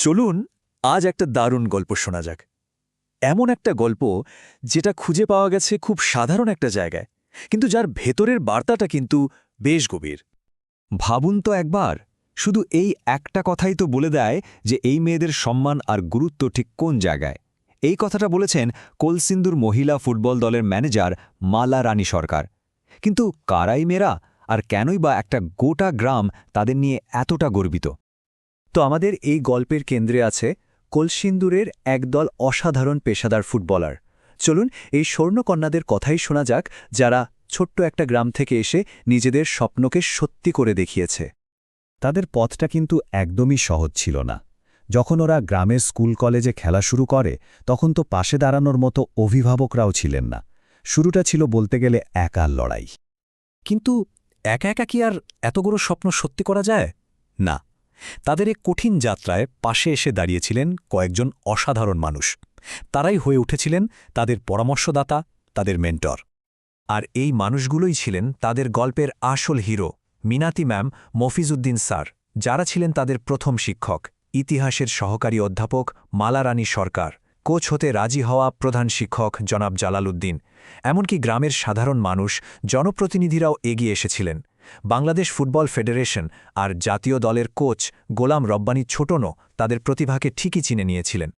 চলুন আজ একটা দারুণ গল্প শোনা যাক। এমন একটা গল্প যেটা খুঁজে পাওয়া গেছে খুব সাধারণ একটা জায়গায়, কিন্তু যার ভেতরের বার্তাটা কিন্তু বেশ গভীর। ভাবুন তো একবার, শুধু এই একটা কথাই তো বলে দেয় যে এই মেয়েদের সম্মান আর গুরুত্ব ঠিক কোন জায়গায়। এই কথাটা বলেছেন কোলসিন্দুর মহিলা ফুটবল দলের ম্যানেজার মালা রানী সরকার। কিন্তু কারাই মেয়েরা, আর কেনই বা একটা গোটা গ্রাম তাদের নিয়ে এতটা গর্বিত? তো আমাদের এই গল্পের কেন্দ্রে আছে কলসিন্দুরের একদল অসাধারণ পেশাদার ফুটবলার। চলুন এই স্বর্ণকন্যাদের কথাই শোনা যাক, যারা ছোট্ট একটা গ্রাম থেকে এসে নিজেদের স্বপ্নকে সত্যি করে দেখিয়েছে। তাদের পথটা কিন্তু একদমই সহজ ছিল না। যখন ওরা গ্রামের স্কুল কলেজে খেলা শুরু করে, তখন তো পাশে দাঁড়ানোর মতো অভিভাবকরাও ছিলেন না। শুরুটা ছিল বলতে গেলে একার লড়াই। কিন্তু একা একা কি আর এতগুলো স্বপ্ন সত্যি করা যায়? না। তাদের এক কঠিন যাত্রায় পাশে এসে দাঁড়িয়েছিলেন কয়েকজন অসাধারণ মানুষ। তারাই হয়ে উঠেছিলেন তাদের পরামর্শদাতা, তাদের মেন্টর। আর এই মানুষগুলোই ছিলেন তাদের গল্পের আসল hero, Minati ma'am Mafizuddin sir, যারা ছিলেন তাদের প্রথম শিক্ষক, ইতিহাসের সহকারী অধ্যাপক মালারানী সরকার, কোচ হতে রাজি হওয়া প্রধান শিক্ষক জনাব জালালউদ্দিন। এমনকি গ্রামের সাধারণ মানুষ, জনপ্রতিনিধিরাও এগিয়ে এসেছিলেন। বাংলাদেশ ফুটবল ফেডারেশন আর জাতীয় দলের কোচ গোলাম রব্বানী ছোটনও তাদের প্রতিভাকে ঠিকই চিনে নিয়েছিলেন।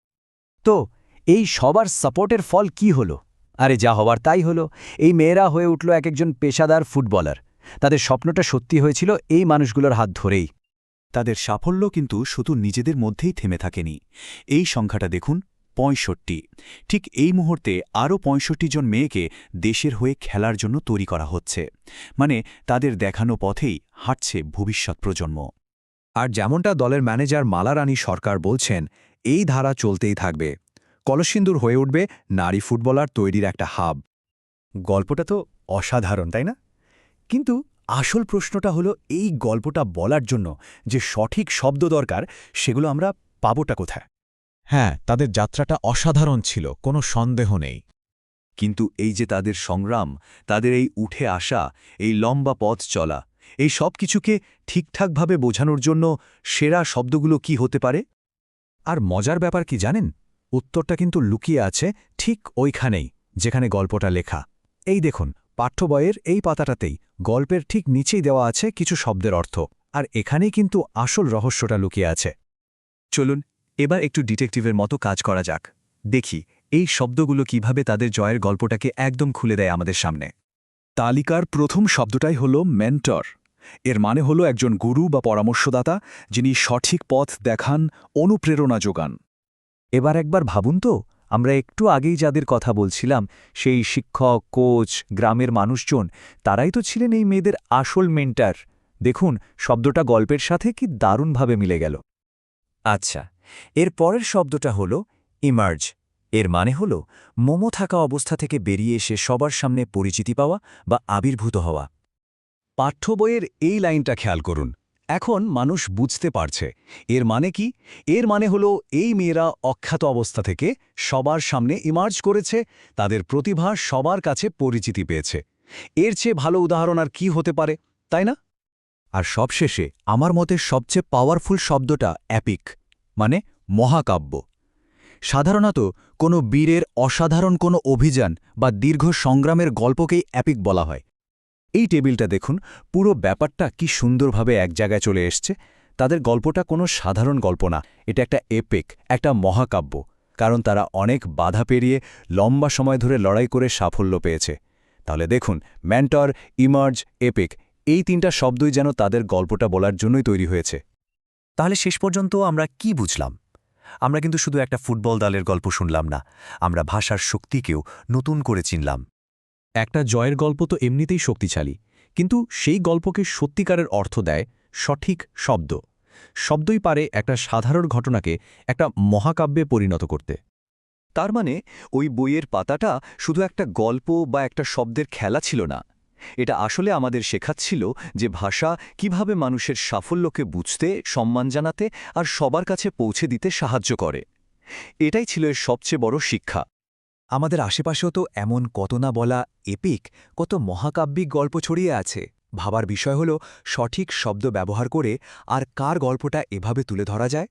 তো, এই সবার সাপোর্টের ফল কি হলো? আরে যা হবার তাই হলো। এই মেয়েরা হয়ে উঠল এক একজন পেশাদার ফুটবলার। তাদের স্বপ্নটা সত্যি হয়েছিল এই মানুষগুলোর হাত ধরেই। তাদের সাফল্য কিন্তু শুধু নিজেদের মধ্যেই থেমে থাকেনি। এই সংখ্যাটা দেখুন পঁয়ষট্টি। ঠিক এই মুহূর্তে আরও পঁয়ষট্টি জন মেয়েকে দেশের হয়ে খেলার জন্য তৈরি করা হচ্ছে। মানে তাদের দেখানো পথেই হাঁটছে ভবিষ্যৎ প্রজন্ম। আর যেমনটা দলের ম্যানেজার মালারানী সরকার বলছেন, এই ধারা চলতেই থাকবে। কলসিন্দুর হয়ে উঠবে নারী ফুটবলার তৈরির একটা হাব। গল্পটা তো অসাধারণ, তাই না? কিন্তু আসল প্রশ্নটা হলো এই গল্পটা বলার জন্য যে সঠিক শব্দ দরকার, সেগুলো আমরা পাবোটা কোথায়? হ্যাঁ তাদের যাত্রাটা অসাধারণ ছিল কোনো সন্দেহ নেই। কিন্তু এই যে তাদের সংগ্রাম তাদের এই উঠে আসা এই লম্বা পথ চলা এই সব কিছুকে ঠিকঠাকভাবে বোঝানোর জন্য সেরা শব্দগুলো কি হতে পারে? আর মজার ব্যাপার কি জানেন? উত্তরটা কিন্তু লুকিয়ে আছে ঠিক ওইখানেই যেখানে গল্পটা লেখা। এই দেখুন পাঠ্যবয়ের এই পাতাটাতেই গল্পের ঠিক নিচেই দেওয়া আছে কিছু শব্দের অর্থ আর এখানেই কিন্তু আসল রহস্যটা লুকিয়ে আছে। চলুন এবার একটু ডিটেকটিভের মতো কাজ করা যাক। দেখি, এই শব্দগুলো কীভাবে তাদের জয়ের গল্পটাকে একদম খুলে দেয় আমাদের সামনে। তালিকার প্রথম শব্দটাই হল মেন্টর এর মানে হল একজন গুরু বা পরামর্শদাতা যিনি সঠিক পথ দেখান, অনুপ্রেরণা যোগান। এবার একবার ভাবুন তো, আমরা একটু আগেই যাদের কথা বলছিলাম, সেই শিক্ষক, কোচ, গ্রামের মানুষজন, তারাই তো ছিলেন এই মেয়েদের আসল মেন্টার দেখুন, শব্দটা গল্পের সাথে কি দারুণভাবে মিলে গেল। আচ্ছা এর পরের শব্দটা হল ইমার্জ এর মানে হল মোমো থাকা অবস্থা থেকে বেরিয়ে এসে সবার সামনে পরিচিতি পাওয়া বা আবির্ভূত হওয়া। পাঠ্য বইয়ের এই লাইনটা খেয়াল করুন। এখন মানুষ বুঝতে পারছে। এর মানে কি? এর মানে হলো এই মেয়েরা অখ্যাত অবস্থা থেকে সবার সামনে ইমার্জ করেছে, তাদের প্রতিভা সবার কাছে পরিচিতি পেয়েছে। এর চেয়ে ভালো উদাহরণ আর কি হতে পারে, তাই না? আর সবশেষে আমার মতে সবচেয়ে পাওয়ারফুল শব্দটা অ্যাপিক মানে মহাকাব্য। সাধারণত কোনো বীরের অসাধারণ কোনো অভিযান বা দীর্ঘ সংগ্রামের গল্পকেই অ্যাপিক বলা হয়। এই টেবিলটা দেখুন, পুরো ব্যাপারটা কি সুন্দরভাবে এক জায়গায় চলে এসছে। তাদের গল্পটা কোনো সাধারণ গল্প না, এটা একটা এপেক, একটা মহাকাব্য, কারণ তারা অনেক বাধা পেরিয়ে লম্বা সময় ধরে লড়াই করে সাফল্য পেয়েছে। তাহলে দেখুন, ম্যান্টর, ইমার্জ, এপেক, এই তিনটা শব্দই যেন তাদের গল্পটা বলার জন্যই তৈরি হয়েছে। তাহলে শেষ পর্যন্ত আমরা কি বুঝলাম? আমরা কিন্তু শুধু একটা ফুটবল দলের গল্প শুনলাম না, আমরা ভাষার শক্তিকেও নতুন করে চিনলাম। একটা জয়ের গল্প তো এমনিতেই শক্তিশালী, কিন্তু সেই গল্পকে সত্যিকারের অর্থ দেয় সঠিক শব্দ। শব্দই পারে একটা সাধারণ ঘটনাকে একটা মহাকাব্যে পরিণত করতে। তার মানে ওই বইয়ের পাতাটা শুধু একটা গল্প বা একটা শব্দের খেলা ছিল না এটা আসলে আমাদের শেখাচ্ছিল যে ভাষা কীভাবে মানুষের সাফল্যকে বুঝতে, সম্মান জানাতে আর সবার কাছে পৌঁছে দিতে সাহায্য করে। এটাই ছিল এর সবচেয়ে বড় শিক্ষা। আমাদের আশেপাশেও তো এমন কত না বলা এপিক, কত মহাকাব্যিক গল্প ছড়িয়ে আছে। ভাবার বিষয় হল সঠিক শব্দ ব্যবহার করে আর কার গল্পটা এভাবে তুলে ধরা যায়?